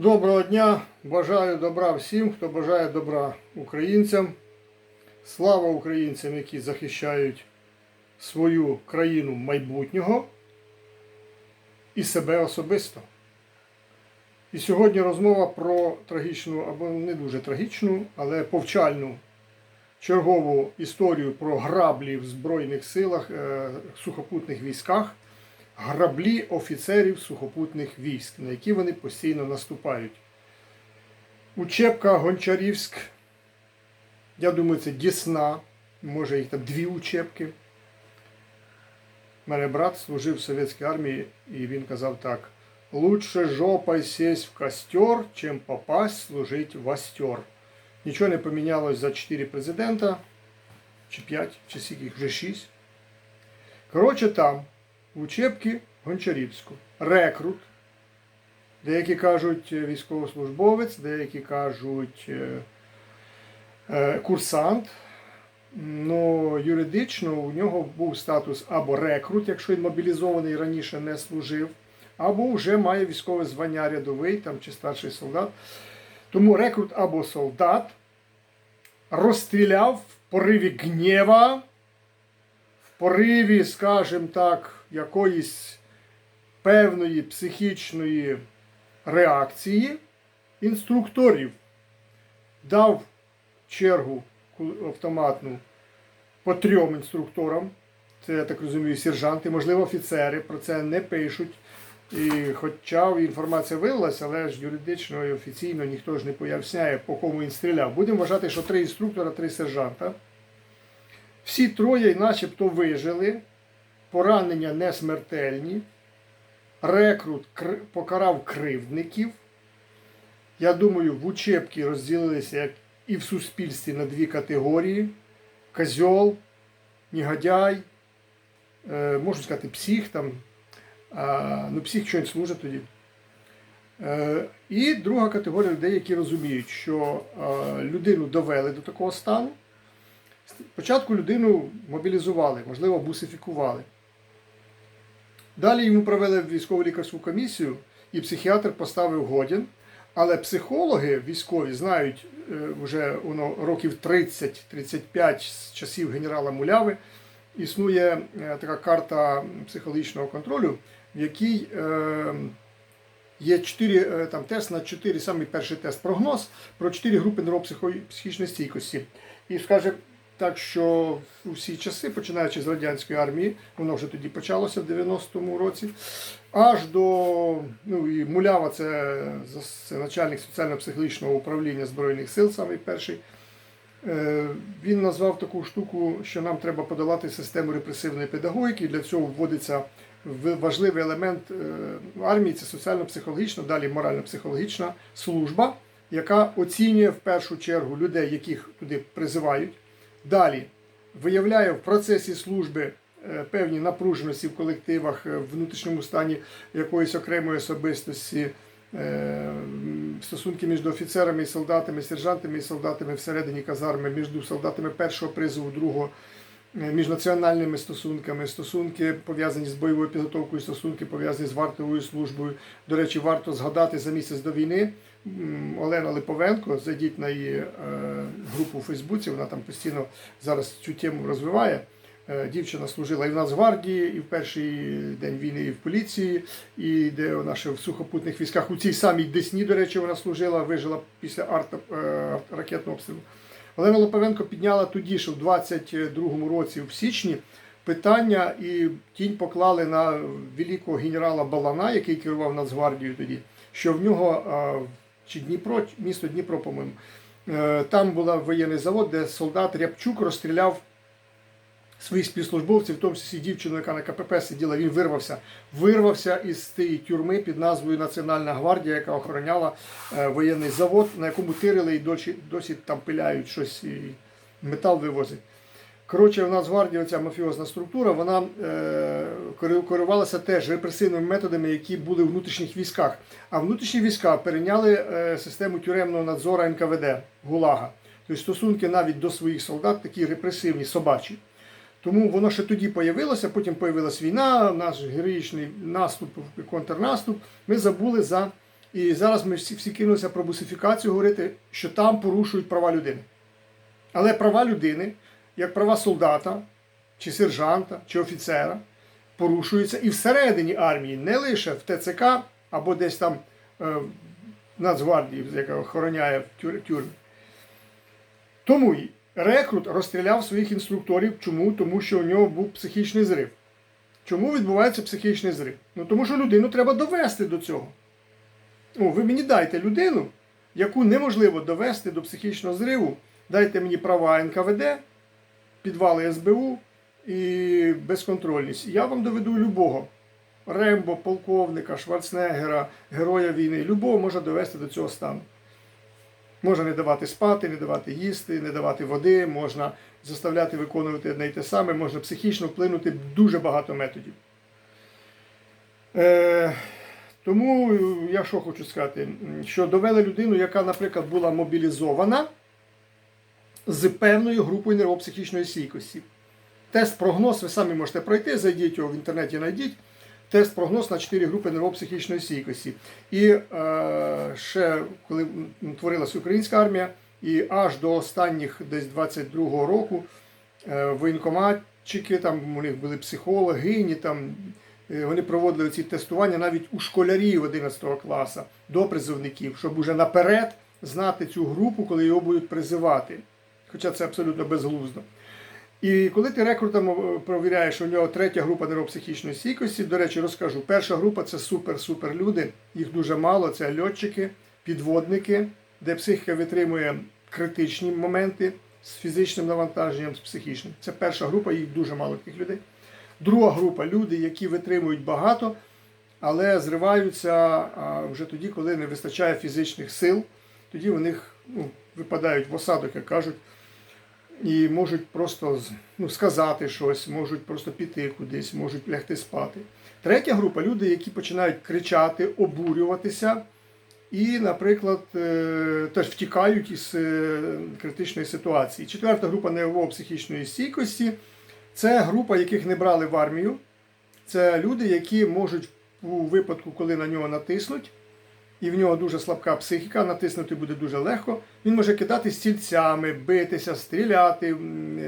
Доброго дня! Бажаю добра всім, хто бажає добра українцям. Слава українцям, які захищають свою країну майбутнього і себе особисто. І сьогодні розмова про трагічну, або не дуже трагічну, але повчальну чергову історію про граблі в Збройних силах, е, сухопутних військах, граблі офіцерів сухопутних військ, на які вони постійно наступають. Учебка Гончарівськ, я думаю, це Дісна, може їх там дві учебки. Мене брат служив в совєтській армії, і він казав так: лучше жопой сесть в костер, чим попасть служить в остер. Нічого не помінялось за 4 президента, чи 5, чи скільки вже 6. Коротше, там, в учебці Гончарівську, рекрут, деякі кажуть е, військовослужбовець, деякі кажуть е, е, курсант. Ну, юридично у нього був статус або рекрут, якщо він мобілізований раніше не служив, або вже має військове звання рядовий там, чи старший солдат. Тому рекрут або солдат розстріляв в пориві гнєва, в пориві, скажімо так, якоїсь певної психічної реакції інструкторів, дав чергу автоматну по трьом інструкторам. Це, я так розумію, сержанти, можливо, офіцери про це не пишуть. І хоча інформація виявилася, але ж юридично і офіційно ніхто ж не поясняє, по кому він стріляв. Будемо вважати, що три інструктора, три сержанта. Всі троє начебто вижили, поранення не смертельні. Рекрут покарав кривдників. Я думаю, в учебці розділилися як і в суспільстві на дві категорії: козьол, негодяй, е, можна сказати, псих там. Ну, псих що служить тоді. Е, і друга категорія людей, які розуміють, що е, людину довели до такого стану. Спочатку людину мобілізували, можливо, бусифікували. Далі йому провели військово лікарську комісію, і психіатр поставив годін. Але психологи військові знають е, вже воно років 30-35 з часів генерала Муляви. Існує е, така карта психологічного контролю, в якій е, є чотири е, там тест на чотири, самий перший тест прогноз про чотири групи нейропсихічної стійкості. І скаже так, що у всі часи, починаючи з радянської армії, воно вже тоді почалося в 90-му році, аж до ну і Мулява, це, це начальник соціально-психологічного управління Збройних сил, самий перший. Е, Він назвав таку штуку, що нам треба подолати систему репресивної педагогіки. Для цього вводиться важливий елемент е, армії це соціально-психологічна, далі морально-психологічна служба, яка оцінює в першу чергу людей, яких туди призивають. Далі. Виявляє в процесі служби е, певні напруженості в колективах, е, в внутрішньому стані якоїсь окремої особистості, е, стосунки між офіцерами і солдатами, сержантами і солдатами всередині казарми, між солдатами першого призову, другого, е, між національними стосунками, стосунки пов'язані з бойовою підготовкою, стосунки пов'язані з вартовою службою. До речі, варто згадати за місяць до війни Олена Липовенко, зайдіть на її е, групу у Фейсбуці, вона там постійно зараз цю тему розвиває. Е, Дівчина служила і в Нацгвардії, і в перший день війни, і в поліції, і де вона ще в сухопутних військах. У цій самій Десні, до речі, вона служила, вижила після арт, ракетного обстрілу. Олена Лопавенко підняла тоді, що в 22-му році, в січні, питання і тінь поклали на великого генерала Балана, який керував Нацгвардією тоді, що в нього чи Дніпро, місто Дніпро, по-моєму, е, там був воєнний завод, де солдат Рябчук розстріляв своїх співслужбовців, в тому числі дівчину, яка на КПП сиділа, він вирвався. Вирвався із тієї тюрми під назвою Національна гвардія, яка охороняла е, воєнний завод, на якому тирили і досі, досі там пиляють щось і метал вивозять. Коротше, у нас гвардія, ця мафіозна структура, вона е, керувалася теж репресивними методами, які були у внутрішніх військах. А внутрішні війська перейняли е, систему тюремного надзору НКВД ГУЛАГа. Тобто стосунки навіть до своїх солдат такі репресивні, собачі. Тому воно ще тоді появилося, потім появилась війна, наш героїчний наступ, контрнаступ. Ми забули за І зараз ми всі, всі кинулися про бусифікацію говорити, що там порушують права людини. Але права людини, як права солдата, чи сержанта, чи офіцера, порушуються і всередині армії, не лише в ТЦК або десь там е, Нацгвардії, яка охороняє тюр- тюрми. Тому рекрут розстріляв своїх інструкторів. Чому? Тому що у нього був психічний зрив. Чому відбувається психічний зрив? Ну тому що людину треба довести до цього. Ну, ви мені дайте людину, яку неможливо довести до психічного зриву. Дайте мені права НКВД, підвали СБУ і безконтрольність. Я вам доведу любого. Рембо, полковника, Шварценеггера, героя війни. Любого можна довести до цього стану. Можна не давати спати, не давати їсти, не давати води, можна заставляти виконувати одне й те саме, можна психічно вплинути дуже багато методів. Е, тому я що хочу сказати, що довели людину, яка, наприклад, була мобілізована з певною групою нервопсихічної стійкості. Тест прогноз ви самі можете пройти, зайдіть його в інтернеті, знайдіть. Тест прогноз на 4 групи нервопсихічної стійкості. І е, ще коли м, творилась українська армія, і аж до останніх десь 22-го року е, воєнкоматчики, там у них були психологині, там е, вони проводили ці тестування навіть у школярів 11 класу до призовників, щоб уже наперед знати цю групу, коли його будуть призивати. Хоча це абсолютно безглуздо. І коли ти рекрутом е, провіряєш, у нього третя група нейропсихічної стійкості, до речі, розкажу, перша група це супер-супер люди, їх дуже мало, це льотчики, підводники, де психіка витримує критичні моменти з фізичним навантаженням, з психічним. Це перша група, їх дуже мало таких людей. Друга група люди, які витримують багато, але зриваються вже тоді, коли не вистачає фізичних сил, тоді них ну, випадають в осадок, як кажуть і можуть просто ну, сказати щось, можуть просто піти кудись, можуть лягти спати. Третя група люди, які починають кричати, обурюватися і, наприклад, е, теж втікають із е, критичної ситуації. Четверта група нервово-психічної стійкості це група, яких не брали в армію. Це люди, які можуть у випадку, коли на нього натиснуть, і в нього дуже слабка психіка, натиснути буде дуже легко. Він може кидати стільцями, битися, стріляти.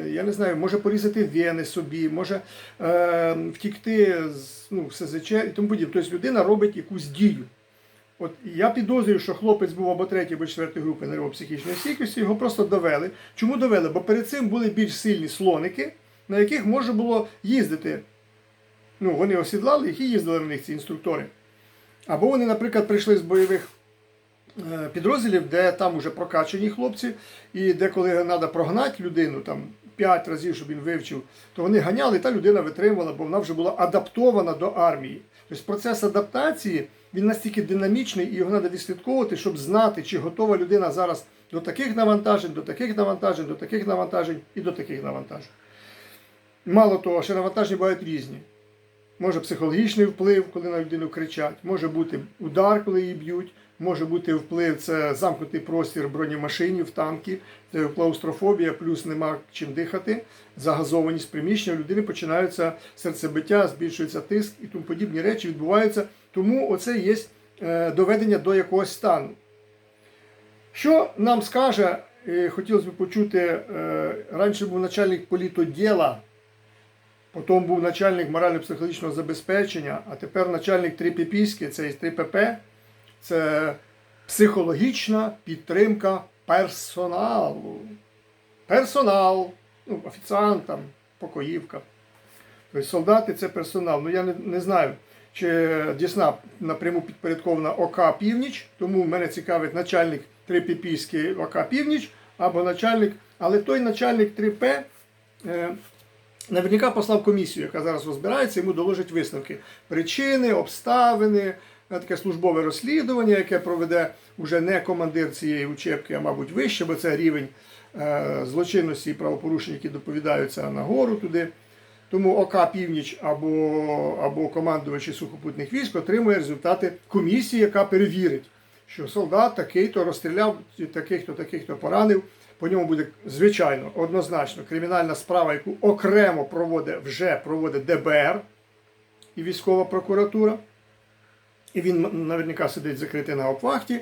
Я не знаю, може порізати вени собі, може е, втікти з ну, СЗЧ і тому подібне. Тобто людина робить якусь дію. От я підозрюю, що хлопець був або третій, або четвертої групи нервопсихічної стійкості, його просто довели. Чому довели? Бо перед цим були більш сильні слоники, на яких можна було їздити. Ну, вони осідлали їх і їздили в них ці інструктори. Або вони, наприклад, прийшли з бойових е, підрозділів, де там уже прокачані хлопці, і де коли треба прогнати людину там 5 разів, щоб він вивчив, то вони ганяли, і та людина витримувала, бо вона вже була адаптована до армії. Тобто процес адаптації він настільки динамічний, і його треба відслідковувати, щоб знати, чи готова людина зараз до таких навантажень, до таких навантажень, до таких навантажень і до таких навантажень. Мало того, ще навантаження бувають різні. Може психологічний вплив, коли на людину кричать, може бути удар, коли її б'ють, може бути вплив, це замкнутий простір в бронемашині, в танкі, це клаустрофобія, плюс нема чим дихати, загазованість приміщення, у людини починаються серцебиття, збільшується тиск і тому подібні речі відбуваються. Тому оце є е, доведення до якогось стану. Що нам скаже, е, хотілося б почути, е, раніше був начальник політоділа, Потім був начальник морально-психологічного забезпечення, а тепер начальник 3ППський, це із 3ПП, це психологічна підтримка персоналу. Персонал, ну, офіціант, там, покоївка. Тобто солдати це персонал. Ну я не, не знаю, чи Дісна напряму підпорядкована ОК Північ, тому мене цікавить начальник 3ППський ОК Північ або начальник, але той начальник 3П. Наверняка послав комісію, яка зараз розбирається, йому доложить висновки. Причини, обставини, е, таке службове розслідування, яке проведе вже не командир цієї учебки, а мабуть вище, бо це рівень е, злочинності і правопорушень, які доповідаються нагору туди. Тому ОК Північ або, або командувачі сухопутних військ отримує результати комісії, яка перевірить, що солдат такий-то розстріляв, таких-то, таких-то поранив. По ньому буде звичайно однозначно кримінальна справа, яку окремо проводить вже проводить ДБР і військова прокуратура. і він наверняка сидить закритий на обвахті.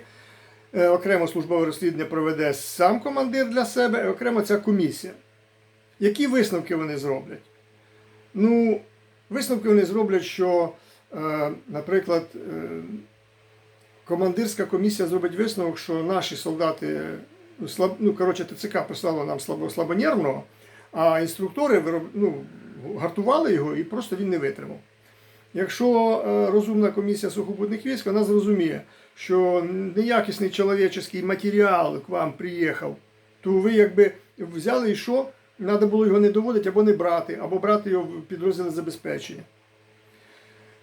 Е, Окремо службове розслідування проведе сам командир для себе, і окремо ця комісія. Які висновки вони зроблять? Ну, висновки вони зроблять, що, е, наприклад, е, командирська комісія зробить висновок, що наші солдати, слаб, ну коротше, ТЦК прислало нам слабо, слабонервного, а інструктори ну, гартували його і просто він не витримав. Якщо е, розумна комісія сухопутних військ, вона зрозуміє, що неякісний чоловічий матеріал к вам приїхав, то ви якби взяли і що? Треба було його не доводити або не брати, або брати його в підрозділи забезпечення.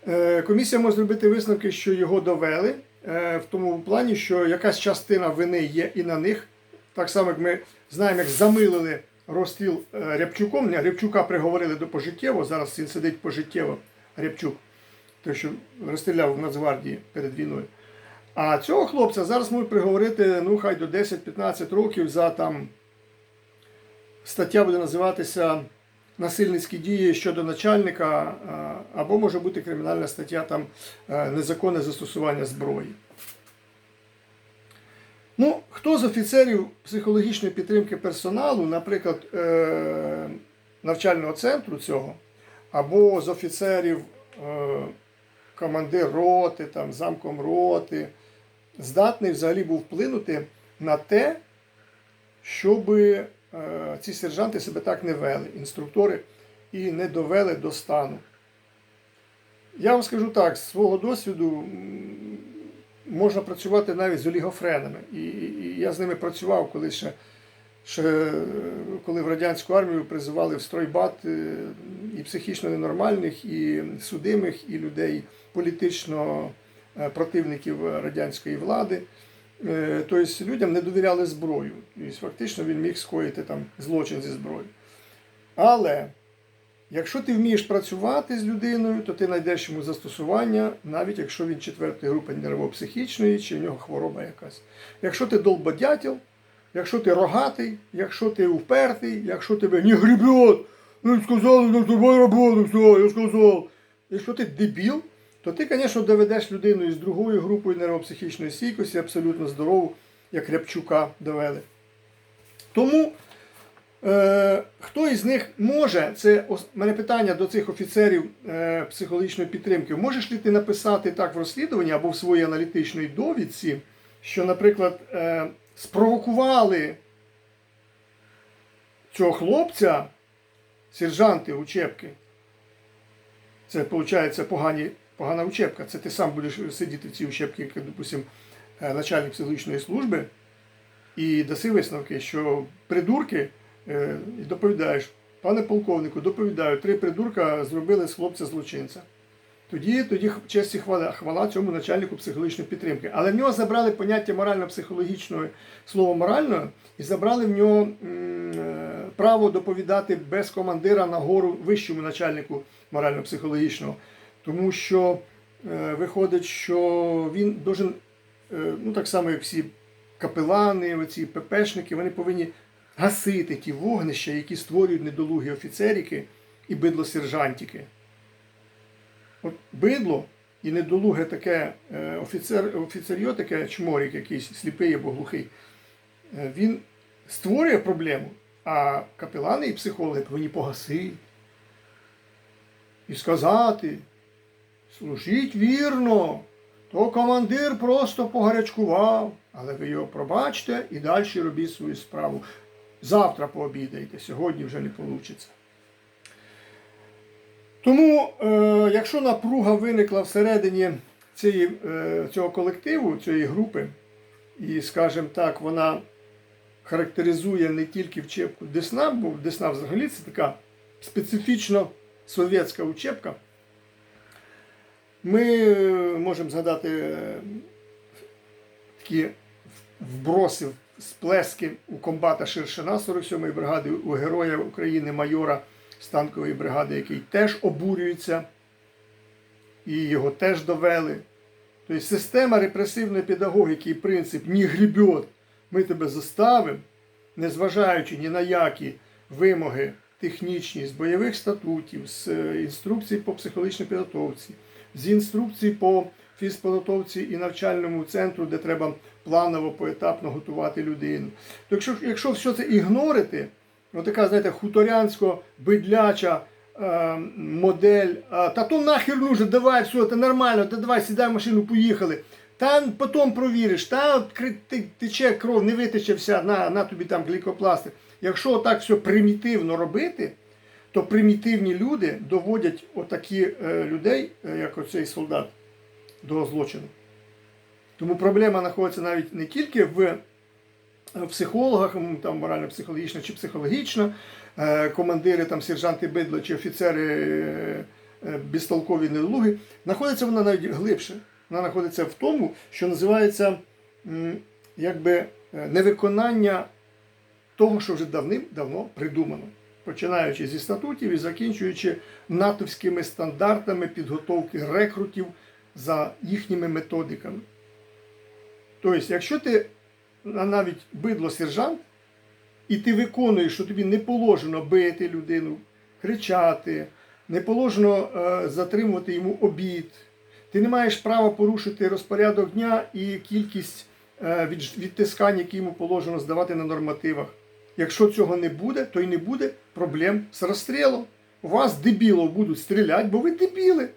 Е, Комісія може зробити висновки, що його довели, в тому плані, що якась частина вини є і на них. Так само, як ми знаємо, як замилили розстріл е, Рябчуком. Ні, Рябчука приговорили до пожиттєво, зараз він сидить пожиттєво, Рябчук, той, що розстріляв в Нацгвардії перед війною. А цього хлопця зараз можуть приговорити, ну, хай до 10-15 років за там стаття буде називатися насильницькі дії щодо начальника, або може бути кримінальна стаття там е, незаконне застосування зброї. Ну, хто з офіцерів психологічної підтримки персоналу, наприклад, е, навчального центру цього, або з офіцерів е, командир роти, там, замком роти, здатний взагалі був вплинути на те, щоб е, ці сержанти себе так не вели, інструктори, і не довели до стану. Я вам скажу так, з свого досвіду можна працювати навіть з олігофренами. І, і я з ними працював, коли ще, ще е, коли в радянську армію призивали в стройбат е, і психічно ненормальних, і судимих, і людей політично е, противників радянської влади. Е, Тобто людям не довіряли зброю. І фактично він міг скоїти там злочин зі зброєю. Але якщо ти вмієш працювати з людиною, то ти знайдеш йому застосування, навіть якщо він четвертої групи нервопсихічної, чи в нього хвороба якась. Якщо ти долбодятел, якщо ти рогатий, якщо ти упертий, якщо тебе не гребет, ну сказали, ну давай роботу, все, я сказав. Якщо ти дебіл, то ти, звісно, доведеш людину із другою групою нервопсихічної стійкості, абсолютно здорову, як Рябчука довели. Тому е, хто із них може, це ос- мене питання до цих офіцерів е, психологічної підтримки, можеш ли ти написати так в розслідуванні або в своїй аналітичній довідці, що, наприклад, е, спровокували цього хлопця, сержанти учебки, це виходить погані, погана учебка. Це ти сам будеш сидіти в цій учебці, як, допустим, е, начальник психологічної служби, і даси висновки, що придурки, е, доповідаєш, пане полковнику, доповідаю, три придурка зробили з хлопця злочинця. Тоді, тоді честь і хвала, хвала цьому начальнику психологічної підтримки. Але в нього забрали поняття морально-психологічного слово морально і забрали в нього е, право доповідати без командира нагору вищому начальнику морально-психологічного. Тому що е, виходить, що він должен, е, ну так само, як всі капелани, оці ППшники, вони повинні гасити ті вогнища, які створюють недолугі офіцерики і бидло-сержантики. От бидло і недолуге таке е, офіцер, офіцерьо, таке чморік якийсь, сліпий або глухий, е, він створює проблему, а капелани і психологи повинні погасити і сказати, служіть вірно, то командир просто погарячкував, але ви його пробачте і далі робіть свою справу. Завтра пообідаєте, сьогодні вже не вийде. Тому, е, якщо напруга виникла всередині цієї, е, цього колективу, цієї групи, і, скажімо так, вона характеризує не тільки вчебку Десна, бо Десна взагалі це така специфічно совєтська учебка, ми е, можемо згадати е, такі вброси, сплески у комбата Шершина 47-ї бригади, у Героя України майора з танкової бригади, який теж обурюється, і його теж довели. Тобто система репресивної педагогіки і принцип «ні грібет, ми тебе заставимо, незважаючи ні на які вимоги технічні з бойових статутів, з е, інструкцій по психологічній підготовці, з інструкцій по фізподготовці і навчальному центру, де треба планово, поетапно готувати людину. То якщо, якщо все це ігнорити, ну така, знаєте, хуторянсько-бидляча е, модель, а, та то нахер нужно, давай, все, це нормально, та давай, сідай в машину, поїхали. Та потім провіриш, та тече кров, не витече вся, на, на тобі там глікопластир. Якщо так все примітивно робити, то примітивні люди доводять отакі е, людей, е, як оцей солдат, до злочину. Тому проблема знаходиться навіть не тільки в е, психологах, там морально-психологічна чи психологічна, е, командири, там, сержанти бидло чи офіцери безтолкові недолуги, знаходиться вона навіть глибше. Вона знаходиться в тому, що називається якби невиконання того, що вже давним-давно придумано, починаючи зі статутів і закінчуючи натовськими стандартами підготовки рекрутів за їхніми методиками. Тобто, якщо ти навіть бидло сержант, і ти виконуєш, що тобі не положено бити людину, кричати, не положено е, затримувати йому обід, ти не маєш права порушити розпорядок дня і кількість е, від, відтискань, які йому положено здавати на нормативах. Якщо цього не буде, то й не буде проблем з розстрілом. Вас дебіло будуть стріляти, бо ви дебіли.